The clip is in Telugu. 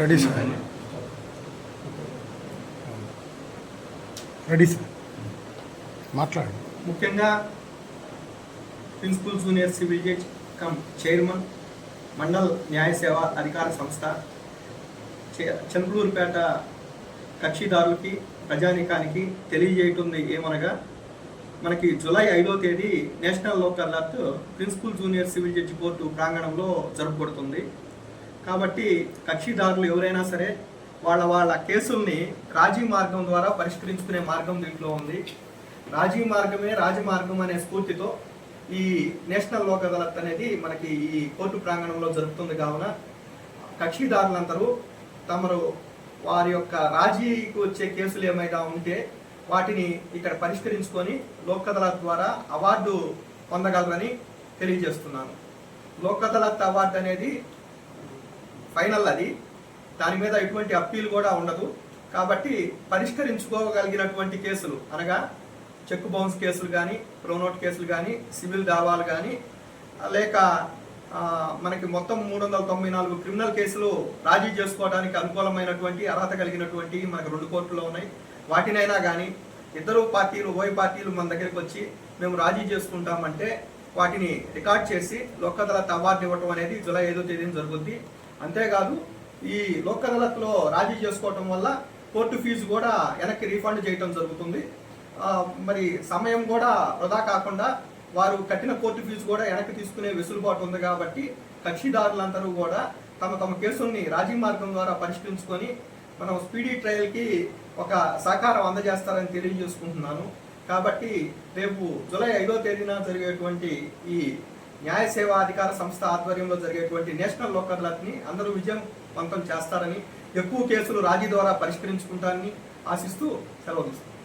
Ready sir. Ready sir. మాట్లాడండి. ముఖ్యంగా principal junior civil judge cum chairman mandal న్యాయ సేవ అధికార సంస్థ చంద్రూరుపేట కక్షిదారులకి ప్రజానీకానికి తెలియజేయటుంది ఏమనగా మనకి జూలై ఐదో తేదీ national Lok Adalat principal junior civil judge court ప్రాంగణంలో జరుపుకొడుతుంది. కాబట్టి కక్షిదారులు ఎవరైనా సరే వాళ్ళ వాళ్ళ కేసుల్ని రాజీ మార్గం ద్వారా పరిష్కరించుకునే మార్గం దీంట్లో ఉంది. రాజీ మార్గమే రాజమార్గం అనే స్ఫూర్తితో ఈ నేషనల్ లోక్ అదాలత్ అనేది మనకి ఈ కోర్టు ప్రాంగణంలో జరుగుతుంది కావున కక్షిదారులందరూ తమరు వారి యొక్క రాజీకి వచ్చే కేసులు ఏమైనా ఉంటే వాటిని ఇక్కడ పరిష్కరించుకొని లోక్ అదాలత్ ద్వారా అవార్డు పొందగలరని తెలియజేస్తున్నాను. లోక్ అదాలత్ అవార్డు అనేది ఫైనల్ అది. దాని మీద ఎటువంటి అప్పీల్ కూడా ఉండదు. కాబట్టి పరిష్కరించుకోగలిగినటువంటి కేసులు అనగా చెక్ బౌన్స్ కేసులు కానీ ప్రోనోట్ కేసులు కానీ సివిల్ దావాలు కానీ లేక మనకి మొత్తం మూడు వందల తొంభై నాలుగు క్రిమినల్ కేసులు రాజీ చేసుకోవడానికి అనుకూలమైనటువంటి అర్హత కలిగినటువంటి మనకు రెండు కోర్టులో ఉన్నాయి. వాటినైనా కానీ ఇద్దరు పార్టీలు ఓయ్ పార్టీలు మన దగ్గరికి వచ్చి మేము రాజీ చేసుకుంటామంటే వాటిని రికార్డ్ చేసి లోక్ అదాలత్ అవార్డు ఇవ్వటం అనేది జూలై ఐదో తేదీన జరుగుద్ది. అంతేకాదు ఈ లోక్ అదాలత్లో రాజీ చేసుకోవటం వల్ల కోర్టు ఫీజు కూడా వెనక్కి రీఫండ్ చేయటం జరుగుతుంది. మరి సమయం కూడా వృధా కాకుండా వారు కట్టిన కోర్టు ఫీజు కూడా వెనక్కి తీసుకునే వెసులుబాటు ఉంది కాబట్టి కక్షిదారులందరూ కూడా తమ తమ కేసుల్ని రాజీ మార్గం ద్వారా పరిష్కరించుకొని మనం స్పీడీ ట్రయల్కి ఒక సహకారం అందజేస్తారని తెలియజేసుకుంటున్నాను. కాబట్టి రేపు జూలై ఐదో తేదీన జరిగేటువంటి ఈ న్యాయ సేవా అధికార సంస్థ ఆధ్వర్యంలో జరిగేటువంటి నేషనల్ లోక్ అదాలత్ని అందరూ విజయవంతం చేస్తారని ఎక్కువ కేసులు రాజీ ద్వారా పరిష్కరించుకుంటారని ఆశిస్తూ సెలవు తీసుకుంటాను